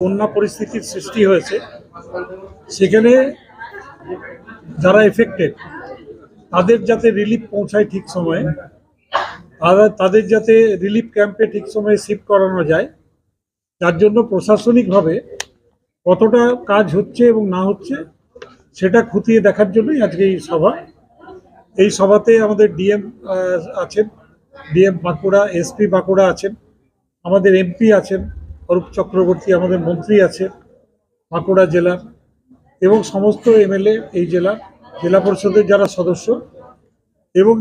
বন্যা পরিস্থিতির সৃষ্টি হয়েছে, সেখানে যারা এফেক্টেড তাদের যাতে রিলিফ পৌঁছায় ঠিক সময়ে, তারা- তাদের যাতে রিলিফ ক্যাম্পে ঠিক সময়ে শিফট করানো যায় যার জন্য প্রশাসনিকভাবে কতটা কাজ হচ্ছে এবং না হচ্ছে, সেটা খতিয়ে দেখার জন্যই আজকে এই সভা। এই সভাতে আমাদের ডিএম আছেন, ডিএম বাঁকুড়া, এসপি বাঁকুড়া আছেন, আমাদের এমপি আছেন অরূপ চক্রবর্তী আমাদের মন্ত্রী আছেন বাঁকুড়া জেলার এবং সমস্ত এমএলএ এই জেলার জেলা পরিষদের যারা সদস্য, এবং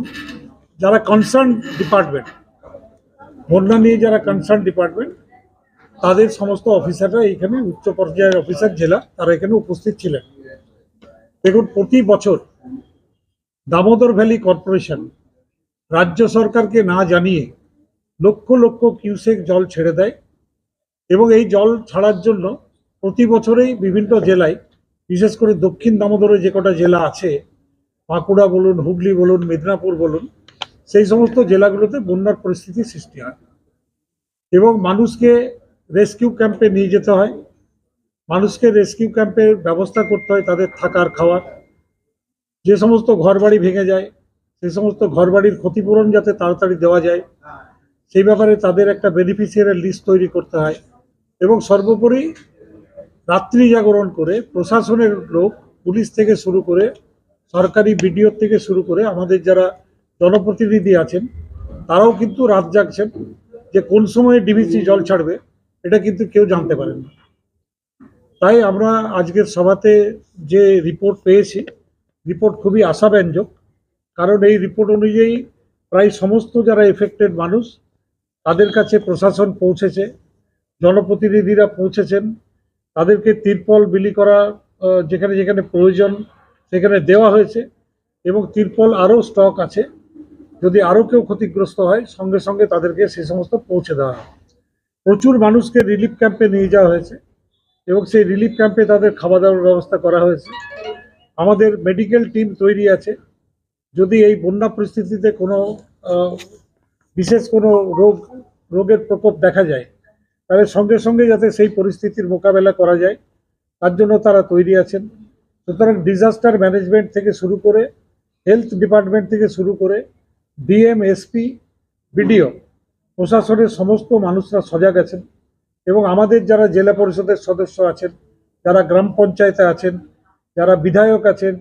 যারা কনসার্ন ডিপার্টমেন্ট বন্যা নিয়ে যারা কনসার্ন ডিপার্টমেন্ট তাদের সমস্ত অফিসাররা এখানে উচ্চ পর্যায়ের অফিসার জেলা, তারা এখানে উপস্থিত ছিলেন। দেখুন, প্রতি বছর দামোদর ভ্যালি কর্পোরেশন রাজ্য সরকারকে না জানিয়ে লক্ষ লক্ষ কিউসেক জল ছেড়ে দেয়। এবং এই জল ছাড়ার জন্য প্রতি বছরেই বিভিন্ন জেলায়, বিশেষ করে দক্ষিণ দামোদরে যে কটা জেলা আছে, বাঁকুড়া বলুন, হুগলি বলুন, মেদিনীপুর বলুন, সেই সমস্ত জেলাগুলোতে বন্যার পরিস্থিতি সৃষ্টি হয়। এবং মানুষকে রেস্কিউ ক্যাম্পে নিয়ে যেতে হয়। মানুষকে রেস্কিউ ক্যাম্পের ব্যবস্থা করতে হয় তাদের থাকার খাওয়ার। যে সমস্ত ঘরবাড়ি ভেঙে যায় সেই সমস্ত ঘরবাড়ির ক্ষতিপূরণ যাতে তাড়াতাড়ি দেওয়া যায়, সেই ব্যাপারে তাদের একটা বেনিফিশিয়ারি লিস্ট তৈরি করতে হয়। এবং সর্বোপরি রাত্রি জাগরণ করে প্রশাসনের লোক, পুলিশ থেকে শুরু করে সরকারি বিডিও থেকে শুরু করে আমাদের যারা জনপ্রতিনিধি আছেন, তারাও কিন্তু রাত জাগছেন যে কোন সময়ে ডিভিসি জল ছাড়বে এটা কিন্তু কেউ জানতে পারেন না। তাই আমরা আজকের সভাতে যে রিপোর্ট পেয়েছি, রিপোর্ট খুবই আশাব্যঞ্জক, কারণ এই রিপোর্ট অনুযায়ী প্রায় সমস্ত যারা এফেক্টেড মানুষ, তাদের কাছে প্রশাসন পৌঁছেছে জনপ্রতিনিধিরা পৌঁছেছেন। তাদেরকে তিরপল বিলি করা যেখানে যেখানে প্রয়োজন সেখানে দেওয়া হয়েছে এবং তিরপল আরও স্টক আছে। যদি আরও কেউ ক্ষতিগ্রস্ত হয়, সঙ্গে সঙ্গে তাদেরকে সে সমস্ত পৌঁছে দেওয়া হয় প্রচুর মানুষকে রিলিফ ক্যাম্পে নিয়ে যাওয়া হয়েছে এবং সেই রিলিফ ক্যাম্পে তাদের খাওয়া দাওয়ার ব্যবস্থা করা হয়েছে। আমাদের মেডিকেল টিম তৈরি আছে। যদি এই বন্যা পরিস্থিতিতে কোনো বিশেষ কোনো রোগ, রোগের প্রকোপ দেখা যায় তাহলে সঙ্গে সঙ্গে যাতে সেই পরিস্থিতির মোকাবেলা করা যায়, তার জন্য তারা তৈরি আছেন। সুতরাং ডিজাস্টার ম্যানেজমেন্ট থেকে শুরু করে হেলথ ডিপার্টমেন্ট থেকে শুরু করে ডিএম এসপি বিডিও প্রশাসনের সমস্ত মানুষরা সজাগ আছেন এবং আমাদের যারা জেলা পরিষদের সদস্য আছেন, যারা গ্রাম পঞ্চায়েতে আছেন, যারা বিধায়ক আছেন,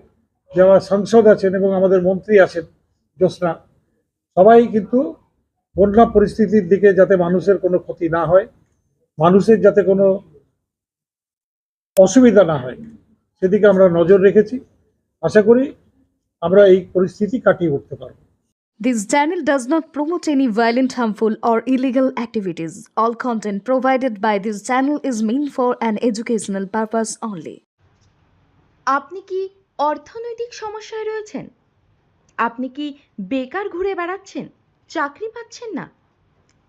যারা সাংসদ আছেন এবং আমাদের মন্ত্রী আছেন, জ্যোৎস্না, সবাই কিন্তু বন্যা পরিস্থিতির দিকে যাতে মানুষের কোনো ক্ষতি না হয়। মানুষের যাতে কোনো অসুবিধা না হয় সেদিকে আমরা নজর রেখেছি আশা করি আমরা এই পরিস্থিতি কাটিয়ে উঠতে পারব This channel does not promote any violent, harmful, or illegal activities. All content provided by this channel is meant for an educational purpose only. আপনি কি অর্থনৈতিক সমস্যায় রয়েছেন আপনি কি বেকার ঘুরে বেড়াচ্ছেন চাকরি পাচ্ছেন না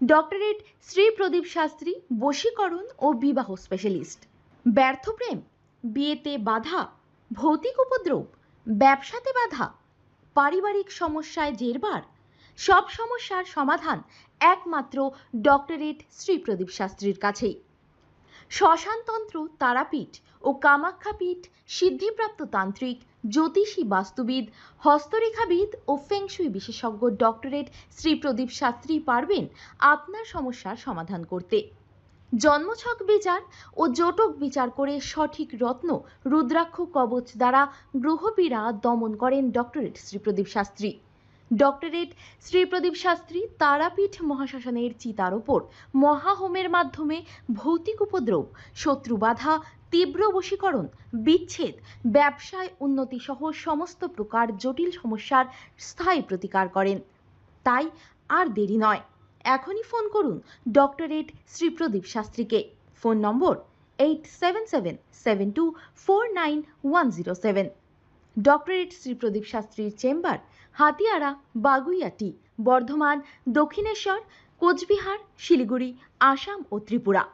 ডক্টরেট শ্রী প্রদীপ শাস্ত্রী, বশীকরণ ও বিবাহ স্পেশালিস্ট ব্যর্থ প্রেম, বিয়েতে বাধা, ভৌতিক উপদ্রব, ব্যবসাতে বাধা, পারিবারিক সমস্যায় জেরবার, সব সমস্যার সমাধান একমাত্র ডক্টরেট শ্রী প্রদীপ শাস্ত্রীর কাছেই। শ্মশানতন্ত্র, তারাপীঠ ও কামাখ্যাপীঠ সিদ্ধিপ্রাপ্ত তান্ত্রিক জ্যোতিষী বাস্তুবিদ, হস্তরেখাবিদ ও ফেংশুই বিশেষজ্ঞ ডক্টরেট শ্রী প্রদীপ শাস্ত্রী পারবেন আপনার সমস্যার সমাধান করতে। জন্মছক বিচার ও জটক বিচার করে সঠিক রত্ন রুদ্রাক্ষ কবচ দ্বারা গ্রহপীড়া দমন করেন ডক্টরেট শ্রী প্রদীপ শাস্ত্রী। ডক্টরেট শ্রী প্রদীপ শাস্ত্রী তারাপীঠ মহাশ্মশানের চিতার ওপর মহাহোমের মাধ্যমে ভৌতিক উপদ্রব, শত্রু বাধা তীব্র বশীকরণ, বিচ্ছেদ, ব্যবসায় উন্নতি সহ সমস্ত প্রকার জটিল সমস্যার স্থায়ী প্রতিকার করেন। তাই আর দেরি নয়। এখনই ফোন করুন doctorate Shri Pradeep শাস্ত্রীকে। Phone number eight seven seven seven two four nine one zero seven. Doctorate Shri Pradeep শাস্ত্রীর chamber, Hatiara Baguiati Bardhaman, Dakshineswar, Cooch Behar, Siliguri, Assam ও ত্রিপুরা।